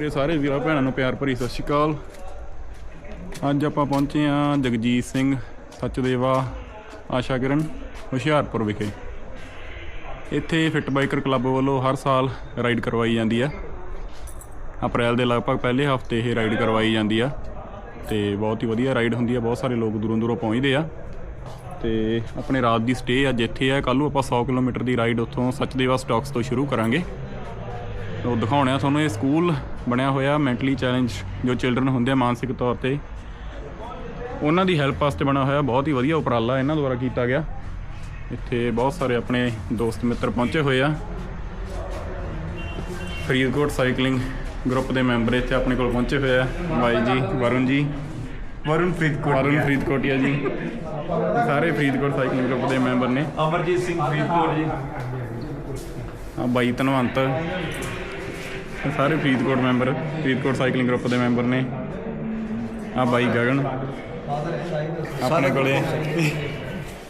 ਮੇਰੇ ਸਾਰੇ ਵੀਰਾਂ ਭੈਣਾਂ ਨੂੰ ਪਿਆਰ ਭਰੀ ਸਤਿ ਸ਼੍ਰੀ ਅਕਾਲ। ਅੱਜ ਆਪਾਂ ਪਹੁੰਚੇ ਹਾਂ ਜਗਜੀਤ ਸਿੰਘ ਸੱਚਦੇਵਾ ਆਸ਼ਾ ਕਿਰਨ ਹੁਸ਼ਿਆਰਪੁਰ ਵਿਖੇ। ਇੱਥੇ ਫਿੱਟ ਬਾਈਕਰ ਕਲੱਬ ਵੱਲੋਂ ਹਰ ਸਾਲ ਰਾਈਡ ਕਰਵਾਈ ਜਾਂਦੀ ਆ। ਅਪ੍ਰੈਲ ਦੇ ਲਗਭਗ ਪਹਿਲੇ ਹਫ਼ਤੇ ਇਹ ਰਾਈਡ ਕਰਵਾਈ ਜਾਂਦੀ ਆ ਤੇ ਬਹੁਤ ਹੀ ਵਧੀਆ ਰਾਈਡ ਹੁੰਦੀ ਆ, ਬਹੁਤ ਸਾਰੇ ਲੋਕ ਦੂਰੋਂ ਦੂਰੋਂ ਪਹੁੰਚਦੇ ਆ। ਤੇ ਆਪਣੇ ਰਾਤ ਦੀ ਸਟੇ ਅੱਜ ਇੱਥੇ ਆ, ਕੱਲ੍ਹ ਨੂੰ ਆਪਾਂ 100 ਕਿਲੋਮੀਟਰ ਦੀ ਰਾਈਡ ਉੱਥੋਂ ਸੱਚਦੇਵਾ ਸਟਾਕਸ ਤੋਂ ਸ਼ੁਰੂ ਕਰਾਂਗੇ। ਉਹ ਦਿਖਾਉਣੇ ਆ ਤੁਹਾਨੂੰ ਇਹ ਸਕੂਲ ਬਣਿਆ ਹੋਇਆ ਮੈਂਟਲੀ ਚੈਲੰਜ ਜੋ ਚਿਲਡਰਨ ਹੁੰਦੇ ਆ ਮਾਨਸਿਕ ਤੌਰ ਤੇ। ਉਹਨਾਂ ਦੀ ਹੈਲਪ ਵਾਸਤੇ ਬਣਿਆ ਹੋਇਆ ਬਹੁਤ ਹੀ ਵਧੀਆ ਉਪਰਾਲਾ ਇਹਨਾਂ ਦੁਆਰਾ ਕੀਤਾ ਗਿਆ। ਇੱਥੇ ਬਹੁਤ ਸਾਰੇ ਆਪਣੇ ਦੋਸਤ ਮਿੱਤਰ ਪਹੁੰਚੇ ਹੋਏ ਆ। ਫਰੀਦਕੋਟ ਸਾਈਕਲਿੰਗ ਗਰੁੱਪ ਦੇ ਮੈਂਬਰ ਇੱਥੇ ਆਪਣੇ ਕੋਲ ਪਹੁੰਚੇ ਹੋਏ ਆ। ਬਾਈ ਜੀ ਵਰੁਣ ਜੀ। ਵਰੁਣ ਫਰੀਦਕੋਟ ਵਰੁਣ ਫਰੀਦਕੋਟੀਆ ਜੀ। ਸਾਰੇ ਫਰੀਦਕੋਟ ਸਾਈਕਲਿੰਗ ਗਰੁੱਪ ਦੇ ਮੈਂਬਰ ਨੇ। ਅਮਰਜੀਤ ਸਿੰਘ ਫਰੀਦਕੋਟ ਜੀ। ਆ ਬਾਈ ਧਨਵੰਤ। ਇਹ ਸਾਰੇ Faridkot member, Faridkot cycling group ਦੇ ਮੈਂਬਰ ਨੇ। ਆ ਬਾਈ ਗਗਨ। ਆਪਣੇ ਕੋਲੇ।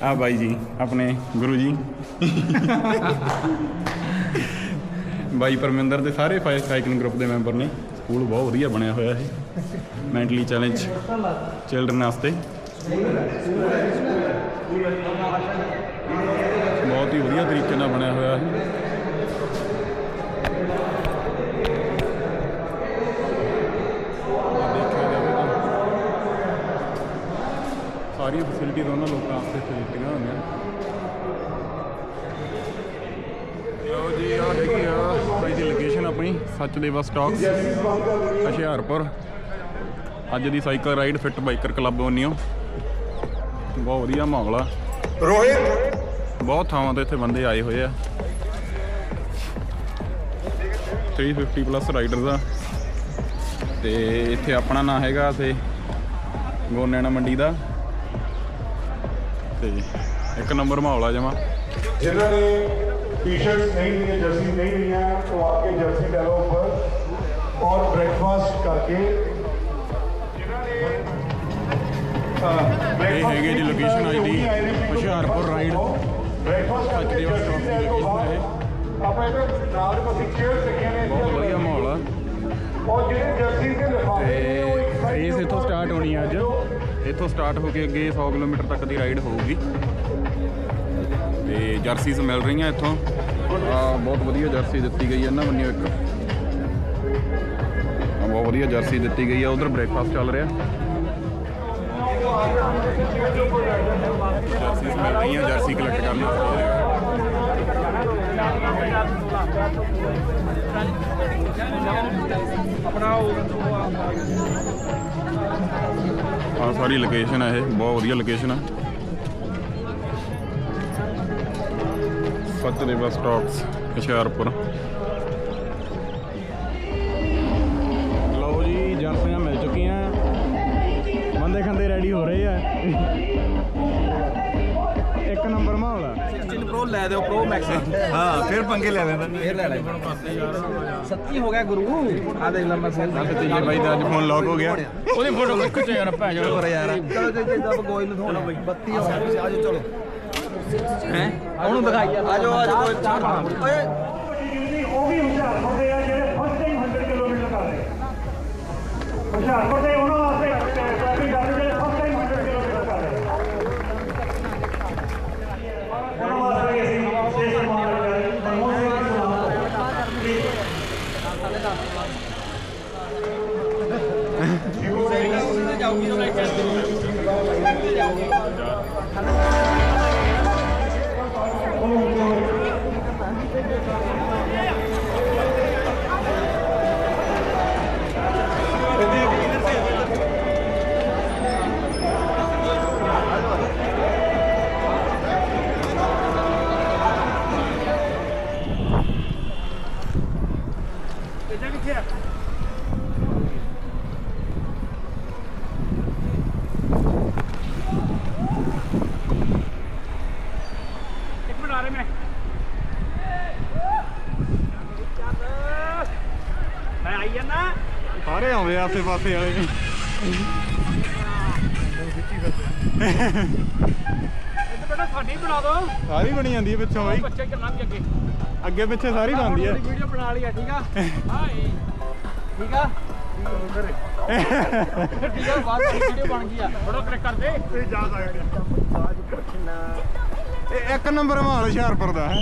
ਆ ਬਾਈ ਜੀ, ਆਪਣੇ ਗੁਰੂ ਜੀ। ਬਾਈ ਪਰਮਿੰਦਰ ਦੇ ਸਾਰੇ ਫਾਈ ਸਾਈਕਲਿੰਗ ਗਰੁੱਪ ਦੇ ਮੈਂਬਰ ਨੇ। ਸਕੂਲ ਬਹੁਤ ਵਧੀਆ ਬਣਿਆ ਹੋਇਆ ਹੈ ਮੈਂਟਲੀ ਚੈਲੰਜ ਚਿਲਡਰਨ ਵਾਸਤੇ। ਬਹੁਤ ਹੀ ਵਧੀਆ ਤਰੀਕੇ ਨਾਲ ਬਣਿਆ ਹੋਇਆ ਹੈ ਫੈਸਿਲਿਟੀ ਉਹਨਾਂ ਲੋਕਾਂ ਵਾਸਤੇ ਦਿੱਤੀਆਂ ਹੋਈਆਂ। ਲਓ ਜੀ ਆ ਹੈਗੀ ਆ ਬਾਈ ਦੀ ਲੋਕੇਸ਼ਨ ਆਪਣੀ ਸੱਚਦੇਵਾ ਸਟਾਕਸ ਹੁਸ਼ਿਆਰਪੁਰ। ਅੱਜ ਦੀ cycle ride fit biker club ਵੰਨਿਓ ਬਹੁਤ ਵਧੀਆ ਮਾਹੌਲ ਆ। ਰੋਹਿਤ। ਬਹੁਤ ਥਾਵਾਂ ਤੇ ਇੱਥੇ ਬੰਦੇ ਆਏ ਹੋਏ ਆ। 350 ਪਲੱਸ ਰਾਈਡਰਸ ਆ। ਤੇ ਇੱਥੇ ਆਪਣਾ ਨਾਂ ਹੈਗਾ ਤੇ ਗੋਨੈਣਾ ਮੰਡੀ ਦਾ। ਤੇ ਇੱਕ ਨੰਬਰ ਮਾਹੌਲ ਆ ਜਮਾ। ਜਿਨ੍ਹਾਂ ਨੇ ਟੀ-ਸ਼ਰਟਸ ਨਹੀਂ ਲਈਆਂ ਜਰਸੀ ਨਹੀਂ ਲਈਆਂ ਉਹ ਆ ਕੇ ਜਰਸੀ ਲੈ ਲਓ ਉੱਪਰ ਔਰ ਬ੍ਰੇਕਫਾਸਟ ਕਰਕੇ। ਇਹ ਹੈਗੇ ਜੀ ਲੋਕੇਸ਼ਨ ਆਈ ਦੀ ਹੁਸ਼ਿਆਰਪੁਰ ਰਾਈਡ ਬ੍ਰੇਕਫਾਸਟ ਕਰਕੇ ਜਰਸੀ ਲੈ ਲਓ ਆਪਾਂ ਇਹਦੇ ਨਾਲ ਅਸੀਂ ਚੇਅਰਸ ਰੱਖੀਆਂ ਨੇ ਬਹੁਤ ਵਧੀਆ ਮਾਹੌਲ ਆ। ਔਰ ਜਿਹੜੇ ਜਰਸੀ ਦੇ ਲਿਫਾਫੇ ਇੱਥੋਂ ਸਟਾਰਟ ਹੋ ਕੇ ਅੱਗੇ 100 ਕਿਲੋਮੀਟਰ ਤੱਕ ਦੀ ਰਾਈਡ ਹੋਊਗੀ। ਤੇ ਜਰਸੀਜ਼ ਮਿਲ ਰਹੀਆਂ ਇੱਥੋਂ। ਆ, ਬਹੁਤ ਵਧੀਆ ਜਰਸੀ ਦਿੱਤੀ ਗਈ ਹੈ ਨਾ ਬੰਨਿਓ ਇੱਕ। ਆਹ ਬਹੁਤ ਵਧੀਆ ਜਰਸੀ ਦਿੱਤੀ ਗਈ ਹੈ, ਉਧਰ ਬ੍ਰੇਕਫਾਸਟ ਚੱਲ ਰਿਹਾ। ਜਰਸੀਜ਼ ਮਿਲ ਰਹੀਆਂ, ਜਰਸੀ ਕਲੈਕਟ ਕਰਨ। ਵਾਸਤੇ ਆ ਸਾਰੀ ਲੋਕੇਸ਼ਨ ਹੈ ਇਹ, ਬਹੁਤ ਵਧੀਆ ਲੋਕੇਸ਼ਨ ਹੈ ਆ ਸੱਚਦੇਵਾ ਸਟਾਕਸ ਹੁਸ਼ਿਆਰਪੁਰ। ਲਓ ਜੀ ਜਰਸੀਆਂ ਮਿਲ ਚੁੱਕੀਆਂ। ਬੰਦੇ ਖੰਦੇ ਰੈਡੀ ਹੋ ਰਹੇ ਆ। 16 ਪ੍ਰੋ ਲੈ ਦਿਓ ਪ੍ਰੋ ਮੈਕਸ ਹਾਂ ਫਿਰ ਪੰਗੇ ਲੈ ਲੈਂਦਾ ਫੇਰ ਲੈ ਲੈ ਸੱਚੀ ਹੋ ਗਿਆ ਗੁਰੂ। ਆ ਦੇਖ ਲੈ ਮੈਂ ਸੇਲ ਤੇ ਜੇ ਬਾਈ ਦਾ ਅੱਜ ਫੋਨ ਲੌਕ ਹੋ ਗਿਆ। ਉਹਦੀ ਫੋਟੋ ਖਿੱਚ ਯਾਰ ਭੈ ਜਾ ਹੋਰ ਯਾਰ। ਚਲੋ ਜੇ ਜੇ ਦਬ ਕੋਈ ਨੂੰ ਥੋੜਾ ਬਈ 32 ਹੋ ਗਿਆ ਆਜੋ ਚਲੋ। ਹੈ? ਉਹਨੂੰ ਦਿਖਾਈ ਆਜੋ ਆਜੋ ਕੋਈ ਚਾਰ ਓਏ। ਉਹ ਵੀ ਹੁਸ਼ਿਆਰਪੁਰ ਦੇ ਆ ਜਿਹੜੇ ਫਸਟ ਟਾਈਮ 100 ਕਿਲੋਮੀਟਰ ਕਰ ਰਹੇ ਆ। ਹੁਸ਼ਿਆਰਪੁਰ ਦੇ Oh, my God. ਸਾਰੇ ਆਉਂਦੇ ਆਸੇ ਪਾਸੇ ਵਾਲੇ। ਬੇਟਾ ਸਾਡੀ ਬਣਾ ਦੋ। ਸਾਰੀ ਬਣੀ ਜਾਂਦੀ ਹੈ ਪਿੱਛੋਂ ਬਾਈ। ਬੱਚੇ ਚੱਲਾਂਗੇ ਅੱਗੇ। ਅੱਗੇ ਪਿੱਛੇ ਸਾਰੀ ਬਣਦੀ ਹੈ ਵੀਡੀਓ ਬਣਾ ਲਈ ਆ ਠੀਕ ਆ? ਹਾਏ। ਠੀਕ ਆ? ਠੀਕ ਆ ਬਾਅਦ ਵੀਡੀਓ ਬਣ ਗਈ ਆ। ਫੋਟੋ ਕਲਿੱਕ ਕਰ ਦੇ ਇਹ ਇੱਕ ਨੰਬਰ ਮਾਹੌਲ ਹੁਸ਼ਿਆਰਪੁਰ ਦਾ ਹੈ।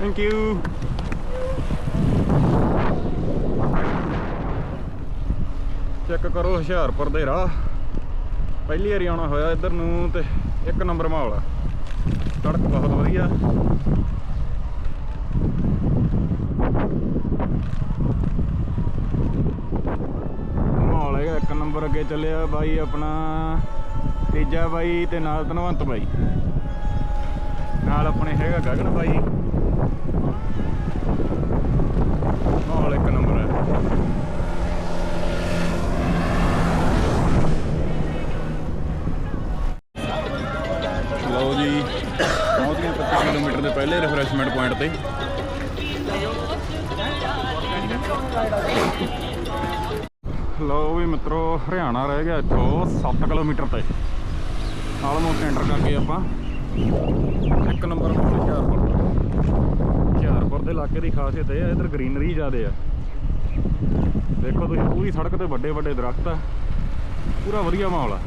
ਥੈਂਕ ਯੂ ਚੈੱਕ ਕਰੋ ਹੁਸ਼ਿਆਰਪੁਰ ਦੇ ਰਾਹ। ਪਹਿਲੀ ਵਾਰੀ ਆਉਣਾ ਹੋਇਆ ਇੱਧਰ ਨੂੰ ਤੇ ਇੱਕ ਨੰਬਰ ਮਾਹੌਲ ਆ। ਸੜਕ ਬਹੁਤ ਵਧੀਆ। ਮਾਹੌਲ ਹੈਗਾ, ਇੱਕ ਨੰਬਰ ਅੱਗੇ ਚੱਲਿਆ ਬਾਈ ਆਪਣਾ ਤੇਜਾ ਬਾਈ ਤੇ ਨਾਲ ਧਨਵੰਤ ਬਾਈ। ਨਾਲ ਆਪਣੇ ਹੈਗਾ ਗਗਨ ਬਾਈ। ਮਾਹੌਲ ਇੱਕ ਨੰਬਰ ਹੈ ਲਓ ਜੀ ਪਹੁੰਚ ਗਏ 25 ਕਿਲੋਮੀਟਰ ਦੇ ਪਹਿਲੇ ਰਿਫਰੈਸ਼ਮੈਂਟ ਪੁਆਇੰਟ ਤੇ। ਲਓ ਵੀ ਮਿੱਤਰੋ, ਹਰਿਆਣਾ ਰਹਿ ਗਿਆ ਇੱਥੋਂ 7 ਕਿਲੋਮੀਟਰ ਤੇ। ਆਲਮੋਸਟ ਐਂਟਰ ਕਰ ਗਏ ਆਪਾਂ। ਇੱਕ ਨੰਬਰ ਮਾਹੌਲ ਹੁਸ਼ਿਆਰਪੁਰ ਹੁਸ਼ਿਆਰਪੁਰ ਦੇ ਇਲਾਕੇ ਦੀ ਖਾਸੀਅਤ ਇਹ ਹੈ ਇੱਧਰ ਗ੍ਰੀਨਰੀ ਜ਼ਿਆਦੇ ਆ। ਦੇਖੋ ਤੁਸੀਂ, ਪੂਰੀ ਸੜਕ ਤੇ ਵੱਡੇ ਵੱਡੇ ਦਰਖਤ ਆ। ਪੂਰਾ ਵਧੀਆ ਮਾਹੌਲ ਆ।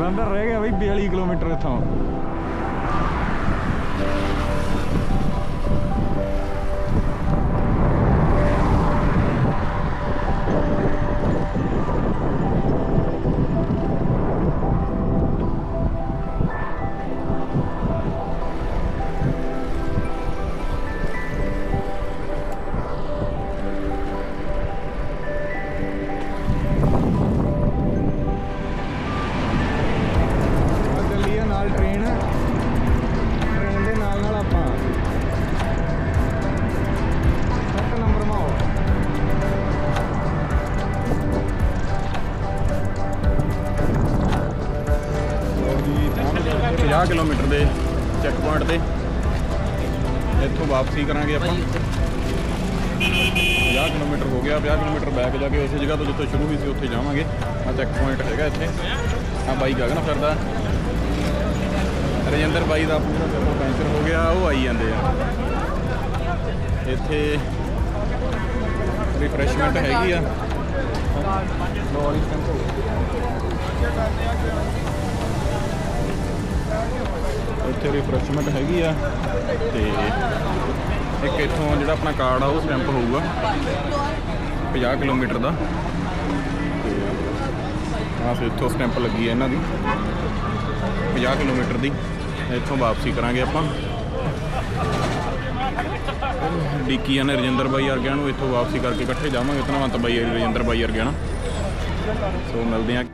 ਜਲੰਧਰ ਰਹਿ ਗਿਆ ਬਈ 42 ਕਿਲੋਮੀਟਰ ਇੱਥੋਂ। 50 ਕਿਲੋਮੀਟਰ ਦੇ ਚੈੱਕ ਪੁਆਇੰਟ ਤੇ। ਇੱਥੋਂ ਵਾਪਸੀ ਕਰਾਂਗੇ ਆਪਾਂ। 50 ਕਿਲੋਮੀਟਰ ਹੋ ਗਿਆ 50 ਕਿਲੋਮੀਟਰ ਬੈਕ ਜਾ ਕੇ ਉਸੇ ਜਗ੍ਹਾ ਤੋਂ ਜਿੱਥੋਂ ਸ਼ੁਰੂ ਹੋਈ ਸੀ, ਉੱਥੇ ਜਾਵਾਂਗੇ। ਆ ਚੈੱਕ ਪੁਆਇੰਟ ਹੈਗਾ ਇੱਥੇ। ਆ ਬਾਈ ਗਗਨ ਫਿਰਦਾ। ਰਜਿੰਦਰ ਬਾਈ ਦਾ ਪੂਰਾ ਪੂਰਾ ਪੈਂਚਰ ਹੋ ਗਿਆ, ਉਹ ਆਈ ਜਾਂਦੇ ਆ। ਇੱਥੇ ਰਿਫਰੈਸ਼ਮੈਂਟ ਹੈਗੀ ਆ। ਇੱਥੇ ਰਿਫਰੈਸ਼ਮੈਂਟ ਹੈਗੀ ਆ ਤੇ ਇੱਕ ਇੱਥੋਂ ਜਿਹੜਾ ਆਪਣਾ ਕਾਰਡ ਆ ਉਹ ਸਟੈਂਪ ਹੋਊਗਾ 50 ਕਿਲੋਮੀਟਰ ਦਾ। ਤੇ ਆਹ ਫਿਰ ਇੱਥੋਂ ਸਟੈਂਪ ਲੱਗੀ ਹੈ ਇਹਨਾਂ ਦੀ 50 ਕਿਲੋਮੀਟਰ ਦੀ। ਇੱਥੋਂ ਵਾਪਸੀ ਕਰਾਂਗੇ ਆਪਾਂ। ਡਿੱਕੀ ਨੇ ਰਜਿੰਦਰ ਬਾਈ ਵਰਗਿਆਂ ਨੂੰ, ਇੱਥੋਂ ਵਾਪਸੀ ਕਰਕੇ ਇਕੱਠੇ ਜਾਵਾਂਗੇ। ਧੰਨਵਾਦ ਬਾਈ, ਰਜਿੰਦਰ ਬਾਈ ਵਰਗਿਆਂ ਨਾਲ। ਸੋ ਮਿਲਦੇ ਹਾਂ।